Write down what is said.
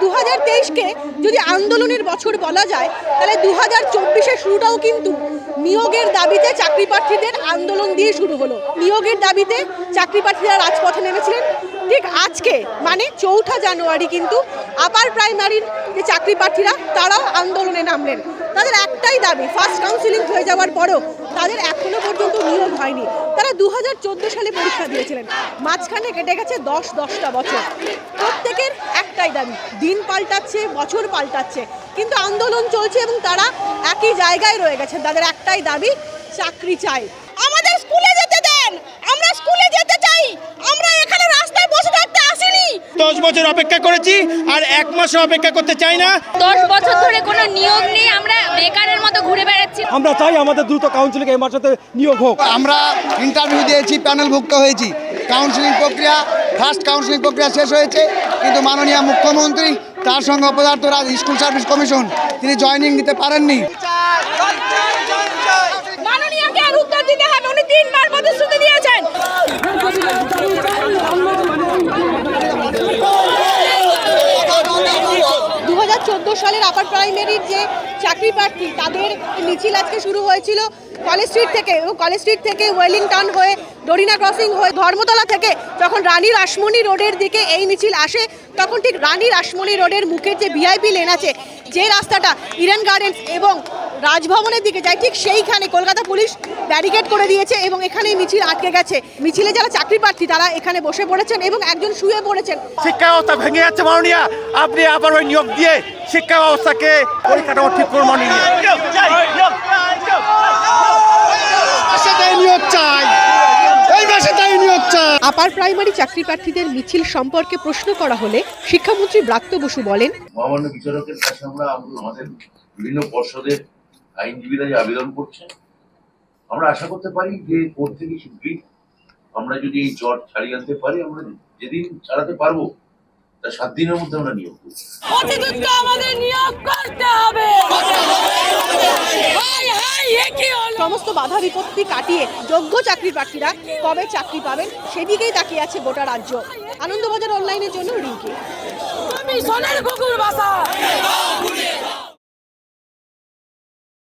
দু হাজার তেইশকে যদি আন্দোলনের বছর বলা যায়, তাহলে দু হাজার চব্বিশের শুরুটাও কিন্তু নিয়োগের দাবিতে চাকরি প্রার্থীদের আন্দোলন দিয়ে শুরু হলো। নিয়োগের দাবিতে চাকরি প্রার্থীরা রাজপথে নেমেছিলেন। ঠিক আজকে মানে চৌঠা জানুয়ারি কিন্তু আপার প্রাইমারির যে চাকরি প্রার্থীরা, তারাও আন্দোলনে নামলেন। তাদের একটাই দাবি ফার্স্ট কাউন্সিলিং হয়ে যাওয়ার পরেও তাদের এখনও পর্যন্ত নিয়োগ হয়নি। তারা দু হাজার চোদ্দ সালে পরীক্ষা দিয়েছিলেন। মাঝখানে কেটে গেছে দশ, দশটা বছর। প্রত্যেকের একটাই দাবি, দিন পাল্টাচ্ছে, বছর পাল্টাচ্ছে। কিন্তু আন্দোলন চলছে এবং তারা একই জায়গায় রয়ে গেছেন। তাদের একটাই দাবি, চাকরি চাই আমাদের স্কুলে যেতে দেন আমরা স্কুলে যেতে চাই আমরা এখানে রাস্তায় বসে থাকতে আসিনি দশ বছর অপেক্ষা করেছি আর এক মাসও অপেক্ষা করতে চাই না। দশ বছর ধরে কোনো নিয়োগ নেই আমরা বেকারের মতো ঘুরে বেড়াচ্ছি। আমরা চাই আমাদের দ্রুত কাউন্সিলিং এই মাসেতে নিয়োগ হোক। আমরা ইন্টারভিউ দিয়েছি প্যানেলভুক্ত হয়েছি। কাউন্সিলিং প্রক্রিয়া ফার্স্ট কাউন্সিলিং প্রক্রিয়া শেষ হয়েছে কিন্তু মাননীয় মুখ্যমন্ত্রী তার সঙ্গে অপদার্থ রাজ স্কুল সার্ভিস কমিশন তিনি জয়নিং দিতে পারেননি। মাননীয়কে আর উত্তর দিতে হবে উনি তিনবার প্রতিশ্রুতি দিয়েছেন দু হাজার চোদ্দ সালের আপার প্রাইমারির যে চাকরি প্রার্থী, তাদের মিছিল আজকে শুরু হয়েছিল কলেজ স্ট্রিট থেকে এবং কলেজ স্ট্রিট থেকে ওয়েলিংটন হয়ে ডরিনা ক্রসিং হয়ে ধর্মতলা থেকে যখন রানী রাসমণি রোডের দিকে এই মিছিল আসে, তখন ঠিক রানী রাসমণি রোডের মুখের যে ভিআইপি লেন আছে, যে রাস্তাটা ইডেন গার্ডেন্স এবং রাজভবনের দিকে যায়, ঠিক সেইখানে কলকাতা পুলিশ ব্যারিকেড করে দিয়েছে এবং এখানেই মিছিল আটকে গেছে। মিছিলে যারা চাকরি প্রার্থী, তারা এখানে বসে পড়েছেন এবং একজন শুয়ে পড়েছেন। শিক্ষা ব্যবস্থা ভেঙে যাচ্ছে মাননীয়া। আপনি আবার ওই নিয়োগ দিয়ে শিক্ষা ব্যবস্থাকে পরীক্ষাটা ঠিক নিয়োগ চাই। চাই। আপার প্রাইমারি চাকরি প্রার্থীদের মিছিল সম্পর্কে প্রশ্ন করা হলে শিক্ষামন্ত্রী ব্রাত্য বসু বলেন মহামান্য বিচারকের কাছে আমরা আমাদের বিভিন্ন পর্ষদের আইনজীবীরা যে আবেদন করছেন আমরা আশা করতে পারি যে কোর্ট থেকে শীঘ্রই আমরা যদি এই জট ছাড়িয়ে আনতে পারি আমরা যেদিন ছাড়াতে পারব সাত দিনের মধ্যে আমরা নিয়োগ করছি। অতিরিক্ত আমাদের নিয়োগ করতে হবে। সমস্ত বাধা বিপত্তি কাটিয়ে যোগ্য চাকরি প্রার্থীরা কবে চাকরি পাবেন সেদিকেই তাকিয়ে আছে গোটা রাজ্য। আনন্দবাজার অনলাইনের জন্য রিঙ্কি। আমি সোনার কুকুর বাসা